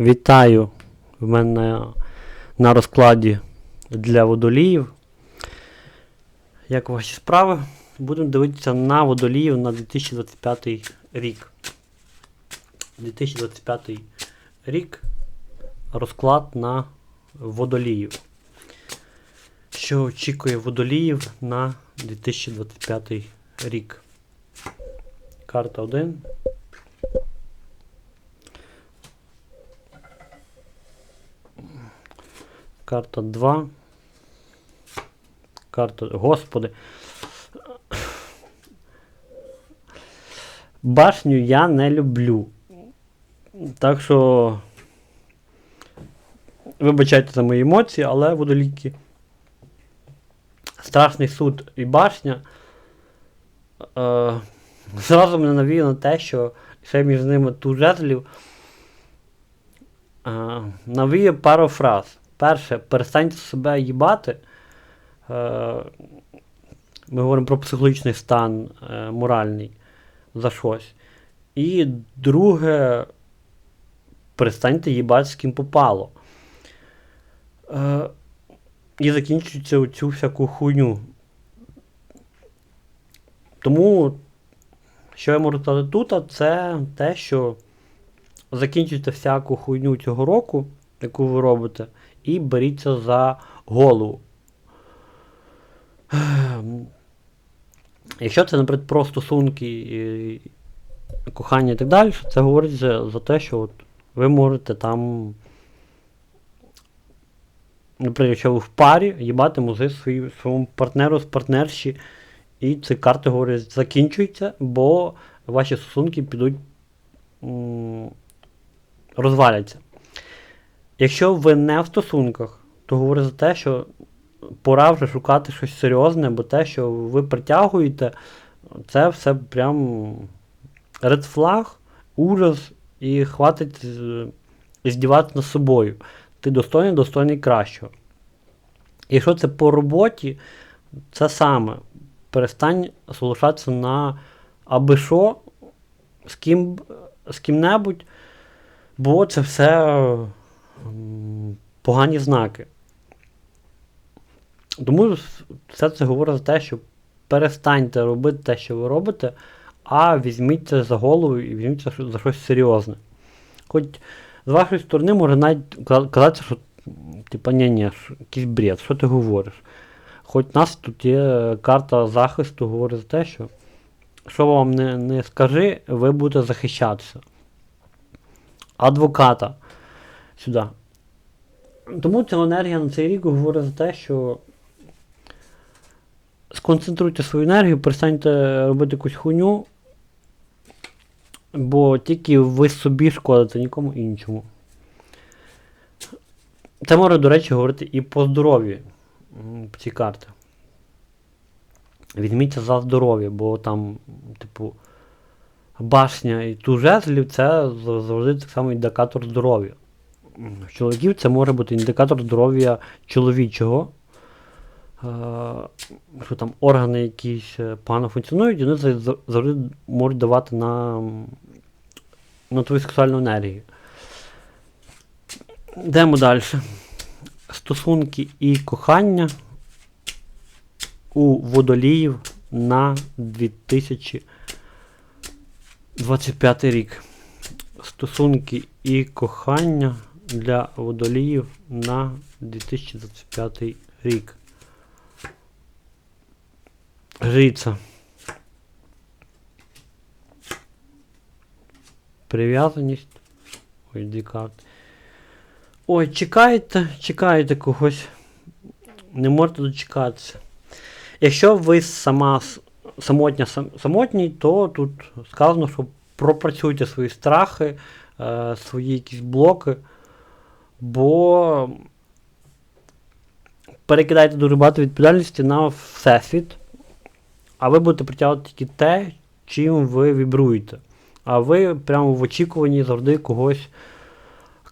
Вітаю в мене на, розкладі для водоліїв. Як ваші справи? Будемо дивитися на водоліїв на 2025 рік. 2025 рік розклад на водоліїв. Що очікує водоліїв на 2025 рік? Карта 1. Карта 2. Карта. Господи. Башню я не люблю. Так що. Вибачайте за мої емоції, але водоліки. Страшний суд і башня. Е, зразу мене навіяло на те, що ще між ними ту жезлів. Е, навіє пару фраз. Перше, перестаньте себе їбати. Е, ми говоримо про психологічний стан е, моральний за щось. І друге, перестаньте їбати з ким попало. Е, і закінчується цю всяку хуйню. Тому, що я можу сказати тут, це те, що закінчуйте всяку хуйню цього року, яку ви робите, і беріться за голову. Якщо це, наприклад, про стосунки, кохання і так далі, це говорить за, за те, що от ви можете там, наприклад, якщо ви в парі, їбати музи свої, своєму партнеру з партнерші, і ці карти говорять, закінчуються, бо ваші стосунки підуть розваляться. Якщо ви не в стосунках, то говорить за те, що пора вже шукати щось серйозне, бо те, що ви притягуєте, це все прям flag, ужас, і хватить здіватися над собою. Ти достойний, достойний кращого. Якщо це по роботі, це саме. Перестань соглашатися на аби що, з ким, з ким-небудь, бо це все погані знаки. Тому все це говорить за те, що перестаньте робити те, що ви робите, а візьміть це за голову і візьміть це за щось серйозне. Хоч з вашої сторони може навіть казати, що типа ні ні якийсь бред, що ти говориш. Хоч у нас тут є карта захисту, говорить за те, що що вам не, не скажи, ви будете захищатися. Адвоката сюди. Тому ця енергія на цей рік говорить за те, що сконцентруйте свою енергію, перестаньте робити якусь хуйню, бо тільки ви собі шкодите, нікому іншому. Це може, до речі, говорити і по здоров'ю ці карти. Візьміться за здоров'я, бо там, типу, башня і ту жезлів це завжди так само індикатор здоров'я. Чоловіків це може бути індикатор здоров'я чоловічого. Е, що там органи якісь е, погано функціонують, і вони завжди можуть давати на, на твою сексуальну енергію. Йдемо далі. Стосунки і кохання у водоліїв на 2025 рік. Стосунки і кохання для водоліїв на 2025 рік. Жриця. Прив'язаність. Ой, дві карти. Ой, чекаєте, чекаєте когось. Не можете дочекатися. Якщо ви сама самотня, сам- самотній, то тут сказано, що пропрацюйте свої страхи, е, свої якісь блоки, бо перекидайте дуже багато відповідальності на всесвіт, а ви будете притягувати тільки те, чим ви вібруєте. А ви прямо в очікуванні завжди когось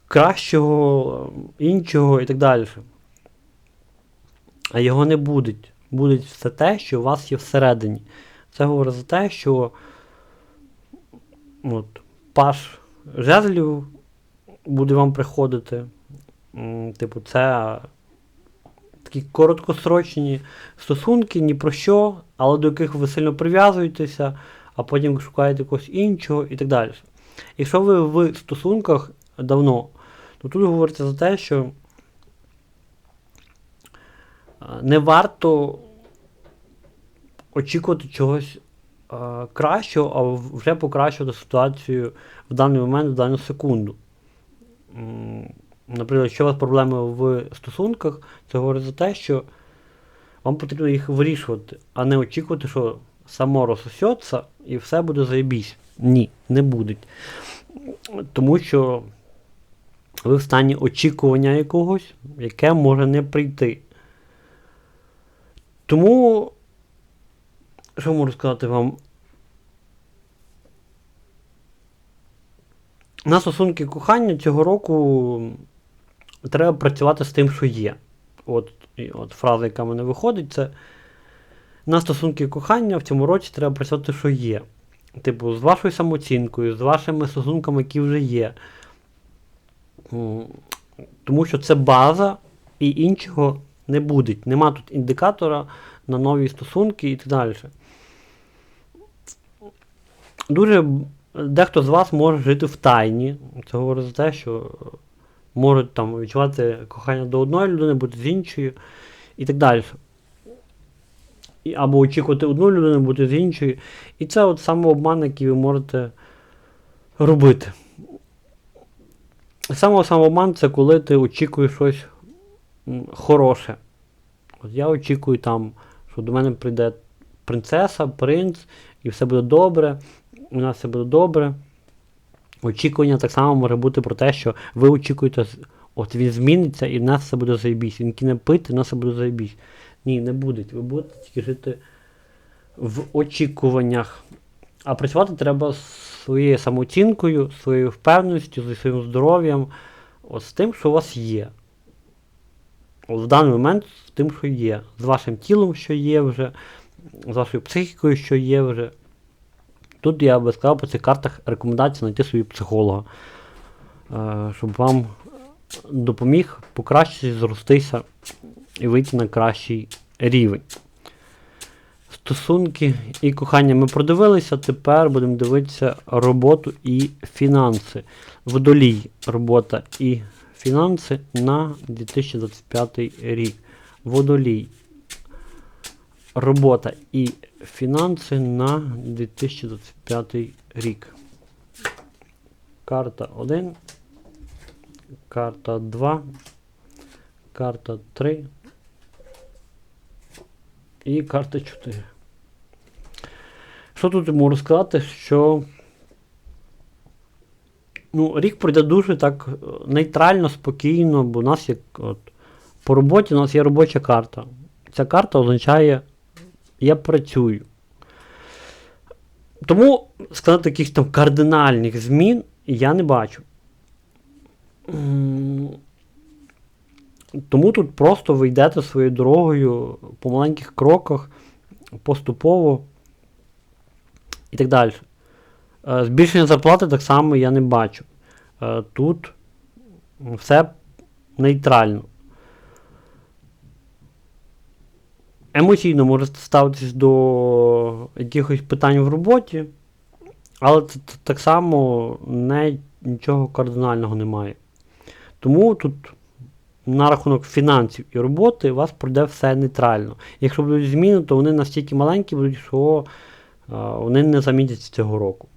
кращого, іншого і так далі. А його не буде. Буде все те, що у вас є всередині. Це говорить за те, що от, паш жезлів буде вам приходити. Типу, це такі короткосрочні стосунки, ні про що, але до яких ви сильно прив'язуєтеся, а потім шукаєте когось іншого і так далі. Якщо ви в стосунках давно, то тут говориться за те, що не варто очікувати чогось кращого, а вже покращувати ситуацію в даний момент, в дану секунду. Наприклад, якщо у вас проблеми в стосунках, це говорить за те, що вам потрібно їх вирішувати, а не очікувати, що само розсосеться і все буде заєбісь. Ні, не буде. Тому що ви в стані очікування якогось, яке може не прийти. Тому, що можу сказати вам? На стосунки кохання цього року треба працювати з тим, що є. От, от фраза, яка мене виходить, це на стосунки кохання в цьому році треба працювати, що є. Типу, з вашою самооцінкою, з вашими стосунками, які вже є. Тому що це база і іншого не буде. Нема тут індикатора на нові стосунки і так далі. Дуже дехто з вас може жити в тайні. Це говорить за те, що можуть там відчувати кохання до одної людини, бути з іншою і так далі. Або очікувати одну людину, бути з іншою. І це от самообман, який ви можете робити. Самообман це коли ти очікуєш щось хороше. От я очікую там, що до мене прийде принцеса, принц, і все буде добре, у нас все буде добре. Очікування так само може бути про те, що ви очікуєте, от він зміниться і в нас все буде заєбісь. Він кине пити, в нас все буде заєбісь. Ні, не буде. Ви будете тільки жити в очікуваннях. А працювати треба з своєю самооцінкою, своєю впевненістю, зі своїм здоров'ям, от з тим, що у вас є. От в даний момент з тим, що є. З вашим тілом, що є вже, з вашою психікою, що є вже. Тут я би сказав по цих картах рекомендація знайти собі психолога, е, щоб вам допоміг покращити, зростися і вийти на кращий рівень. Стосунки і кохання ми продивилися, тепер будемо дивитися роботу і фінанси. Водолій робота і фінанси на 2025 рік. Водолій. Робота і фінанси на 2025 рік. Карта 1. Карта 2. Карта 3. І карта 4. Що тут можу сказати, що ну, рік пройде дуже так е, нейтрально, спокійно, бо у нас є от, по роботі у нас є робоча карта. Ця карта означає я працюю. Тому сказати якихось там кардинальних змін я не бачу. Тому тут просто ви йдете своєю дорогою по маленьких кроках, поступово і так далі. Е, Збільшення зарплати так само я не бачу. Е, Тут все нейтрально. Емоційно можете ставитись до якихось питань в роботі, але це так само не, нічого кардинального немає. Тому тут на рахунок фінансів і роботи у вас пройде все нейтрально. Якщо будуть зміни, то вони настільки маленькі будуть, що а, вони не замітяться цього року.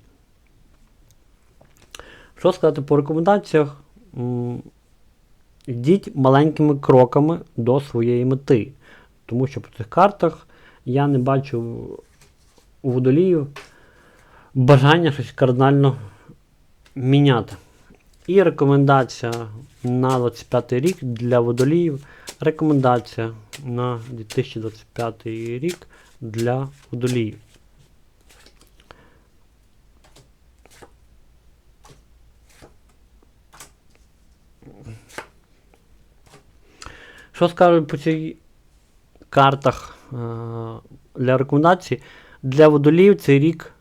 Що сказати по рекомендаціях? Йдіть маленькими кроками до своєї мети. Тому що по цих картах я не бачу у водолію бажання щось кардинально міняти. І рекомендація на 25 рік для водоліїв. Рекомендація на 2025 рік для водоліїв. Що скажу по цій картах е, для рекомендацій? Для водоліїв цей рік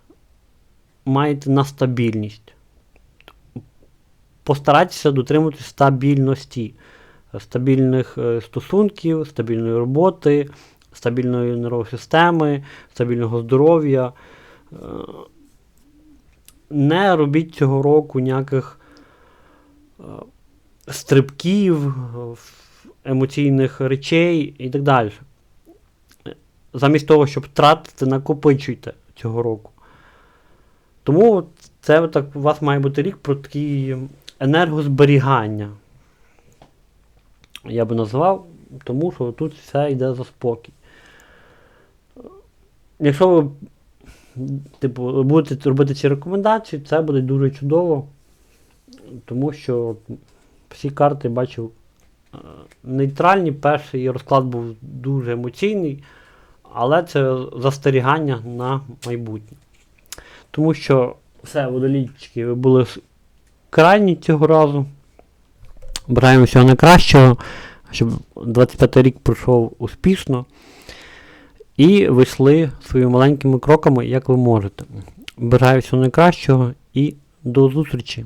маєте на стабільність. постарайтеся дотримуватися стабільності, стабільних е, стосунків, стабільної роботи, стабільної нервової системи, стабільного здоров'я. Е, Не робіть цього року ніяких стрибків, емоційних речей і так далі. Замість того, щоб тратити, накопичуйте цього року. Тому це так у вас має бути рік про такі енергозберігання. Я би назвав, тому що тут все йде за спокій. Якщо ви типу, будете робити ці рекомендації, це буде дуже чудово, тому що всі карти бачив е, нейтральні. Перший розклад був дуже емоційний, але це застерігання на майбутнє. Тому що все, водолічки, ви були крайні цього разу. Бажаємо всього найкращого, щоб 25 рік пройшов успішно. І ви йшли своїми маленькими кроками, як ви можете. Бажаю всього найкращого і до зустрічі!